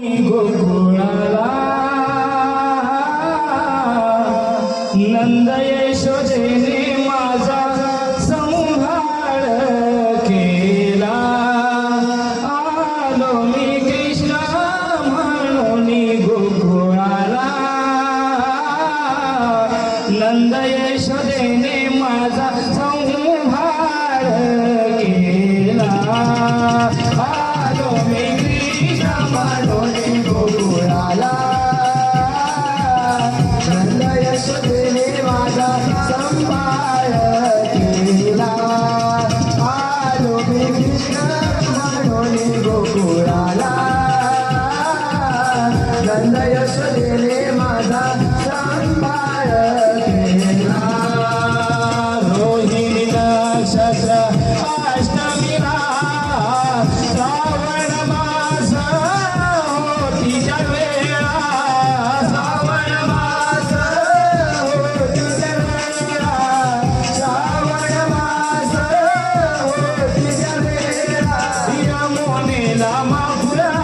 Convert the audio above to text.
गोकुळाला. नंद यशोदेने माझा संहार केला. गोकुळाला. नंद माझा संहार झाला हृदय सुधीने माझा संभाळ केला आलो मी कृष्ण म्हणून रोहिणी शस्त्र 妈妈。